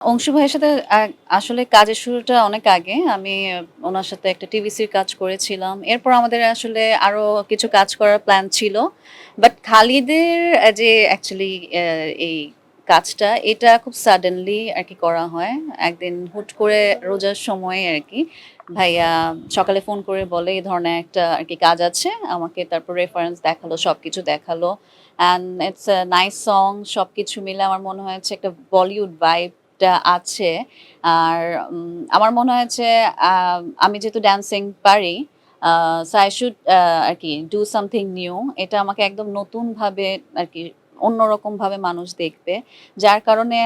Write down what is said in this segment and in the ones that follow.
অংশু ভাইয়ের সাথে আসলে কাজের শুরুটা অনেক আগে। আমি ওনার সাথে একটা টিভিসির কাজ করেছিলাম। এরপর আমাদের আসলে আরও কিছু কাজ করার প্ল্যান ছিল। বাট খালিদের যে অ্যাকচুয়ালি এই কাজটা, এটা খুব সাডেনলি আর কি করা হয়। একদিন হুট করে রোজার সময়ে আর কি ভাইয়া সকালে ফোন করে বলে এই ধরনের একটা আর কি কাজ আছে। আমাকে তারপর রেফারেন্স দেখাল সব কিছু দেখাল। অ্যান্ড ইটস নাইস সং সব কিছু মিলে আমার মনে হয়েছে একটা বলিউড ভাইবটা আছে। আর আমার মনে হয়েছে আমি যেহেতু ড্যান্সিং পারি সো আই শুড আর কি ডু সামথিং নিউ এটা আমাকে একদম নতুনভাবে, আর কি অন্যরকম ভাবে মানুষ দেখবে। যার কারণে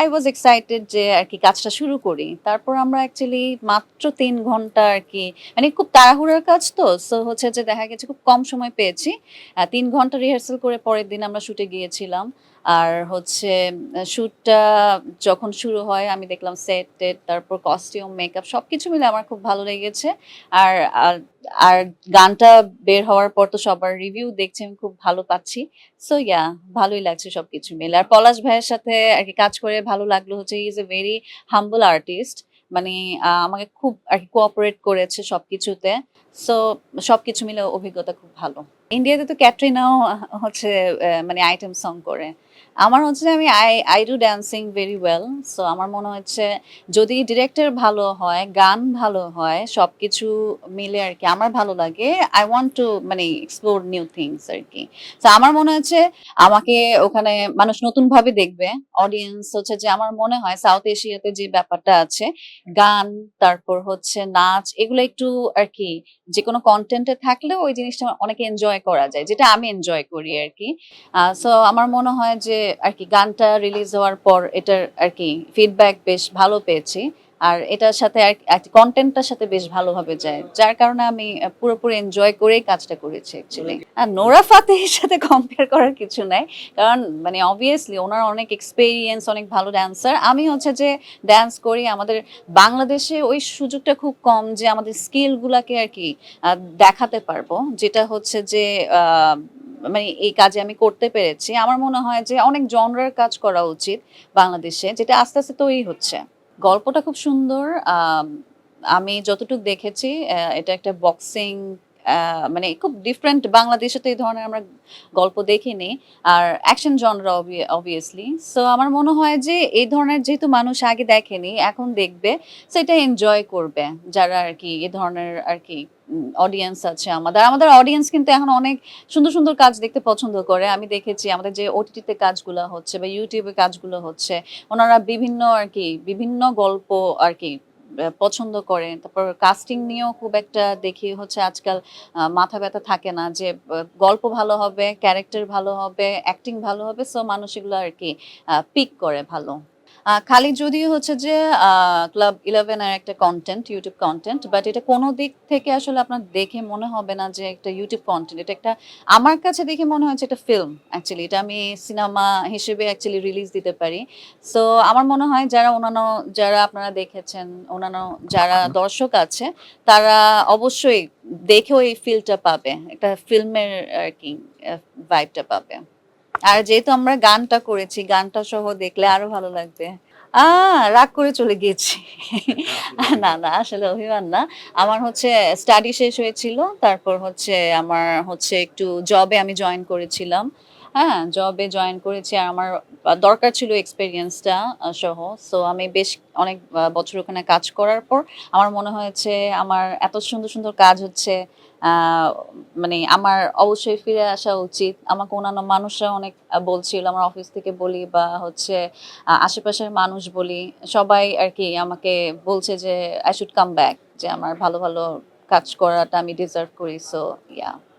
আই ওয়াজ এক্সাইটেড যে আর কি কাজটা শুরু করি। তারপর আমরা অ্যাকচুয়ালি মাত্র তিন ঘণ্টা আর কি মানে খুব তাড়াহুড়োর কাজ তো সো হচ্ছে যে দেখা গেছে খুব কম সময় পেয়েছি। তিন ঘণ্টা রিহার্সাল করে পরের দিন আমরা শুটে গিয়েছিলাম। আর হচ্ছে শ্যুটটা যখন শুরু হয়, আমি দেখলাম সেট টেট তারপর কস্টিউম মেকআপ সব কিছু মিলে আমার খুব ভালো লেগেছে। আর আর- গানটা বের হওয়ার পর তো সবার রিভিউ দেখছি আমি খুব ভালো পাচ্ছি। সো ইয়া ভালোই লাগছে সবকিছু মিলে। আর পলাশ ভাইয়ের সাথে আর কি কাজ করে ভালো লাগল হচ্ছে is a very humble artist মানে আমাকে খুব আর কি কোঅপারেট করেছে সবকিছুতে। সো সবকিছু মিলে অভিজ্ঞতা খুব ভালো। ইন্ডিয়াতে তো ক্যাটরিনাও হচ্ছে মানে আইটেম সং করে। আমার হচ্ছে আমি I I do dancing very well so আমার মনে হচ্ছে যদি ডিরেক্টর ভালো হয়, গান ভালো হয় সব কিছু মিলে আর কি আমার ভালো লাগে আই ওয়ান্ট টু মানে এক্সপ্লোর নিউ থিংস আর কি। তো আমার মনে হচ্ছে আমাকে ওখানে মানুষ নতুন ভাবে দেখবে অডিয়েন্স হচ্ছে যে আমার মনে হয় সাউথ এশিয়াতে যে ব্যাপারটা আছে, গান, তারপর হচ্ছে নাচ, এগুলো একটু আর কি যে কোনো কন্টেন্টে থাকলে ওই জিনিসটা অনেকে এনজয় করা যায়, যেটা আমি এনজয় করি আর কি। সো আমার মনে হয় যে আর কি গানটা রিলিজ হওয়ার পর এটার আর কি ফিডব্যাক বেশ ভালো পেয়েছি। আর এটার সাথে আর কন্টেন্টটার সাথে বেশ ভালোভাবে যায়। যার কারণে আমি পুরোপুরি এনজয় করেই কাজটা করেছি অ্যাকচুয়ালি আর নোরা ফাতেহির সাথে কম্পেয়ার করার কিছু নাই। কারণ মানে অবভিয়াসলি ওনার অনেক এক্সপেরিয়েন্স অনেক ভালো ড্যান্সার আমি হচ্ছে যে ড্যান্স করি, আমাদের বাংলাদেশে ওই সুযোগটা খুব কম যে আমাদের স্কিলগুলোকে আর কি দেখাতে পারব। যেটা হচ্ছে যে মানে এই কাজে আমি করতে পেরেছি। আমার মনে হয় যে অনেক জনরার কাজ করা উচিত বাংলাদেশে, যেটা আস্তে আস্তে তৈরি হচ্ছে। গল্পটা খুব সুন্দর। আমি যতটুক দেখেছি এটা একটা বক্সিং মানে খুব ডিফারেন্ট বাংলাদেশে তো এই ধরনের আমরা গল্প দেখিনি। আর অ্যাকশন জনরা অবভিয়াসলি সো আমার মনে হয় যে এই ধরনের যেহেতু মানুষ আগে দেখেনি, এখন দেখবে, সেটা এনজয় করবে যারা আর কি এ ধরনের আর কি অডিয়েন্স আছে আমাদের। আমাদের অডিয়েন্স কিন্তু এখন অনেক সুন্দর সুন্দর কাজ দেখতে পছন্দ করে। আমি দেখেছি আমাদের যে ওটিটিতে কাজগুলো হচ্ছে বা ইউটিউবে কাজগুলো হচ্ছে, ওনারা বিভিন্ন আর কি, বিভিন্ন গল্প আর কি পছন্দ করে তারপর কাস্টিং নিয়েও খুব একটা দেখি হচ্ছে আজকাল মাথা ব্যথা থাকে না যে গল্প ভালো হবে ক্যারেক্টার ভালো হবে অ্যাক্টিং ভালো হবে সো মানুষ এগুলো আর কি পিক করে ভালো। খালি যদিও হচ্ছে যে ক্লাব ইলেভেন ইলেভেনের একটা কন্টেন্ট ইউটিউব কন্টেন্ট বাট এটা কোনো দিক থেকে আসলে আপনার দেখে মনে হবে না যে একটা ইউটিউব কন্টেন্ট এটা একটা আমার কাছে দেখে মনে হচ্ছে এটা ফিল্ম অ্যাকচুয়ালি এটা আমি সিনেমা হিসেবে অ্যাকচুয়ালি রিলিজ দিতে পারি। সো আমার মনে হয় যারা অন্যান্য যারা আপনারা দেখেছেন অন্যান্য যারা দর্শক আছে তারা অবশ্যই দেখেও এই ফিলটা পাবে একটা ফিল্মের আর কি ভাইবটা পাবে। আর যেহেতু আমরা গানটা করেছি গানটা সহ দেখলে আরও ভালো লাগবে। আহ রাগ করে চলে গেছি না না আসলে অভিমান না। আমার হচ্ছে স্টাডি শেষ হয়েছিল তারপর হচ্ছে আমার হচ্ছে একটু জবে আমি জয়েন করেছিলাম। হ্যাঁ জবে জয়েন করেছি আর আমার দরকার ছিল এক্সপিরিয়েন্সটা সহ। সো আমি বেশ অনেক বছর ওখানে কাজ করার পর আমার মনে হয়েছে আমার এত সুন্দর সুন্দর কাজ হচ্ছে মানে আমার অবশ্যই ফিরে আসা উচিত। আমাকে অন্যান্য মানুষরা অনেক বলছিল, আমার অফিস থেকে বলি বা হচ্ছে আশেপাশের মানুষ বলি। সবাই আর কি আমাকে বলছে যে আই শুড কাম ব্যাক যে, আমার ভালো ভালো কাজ করাটা আমি ডিজার্ভ করি। So yeah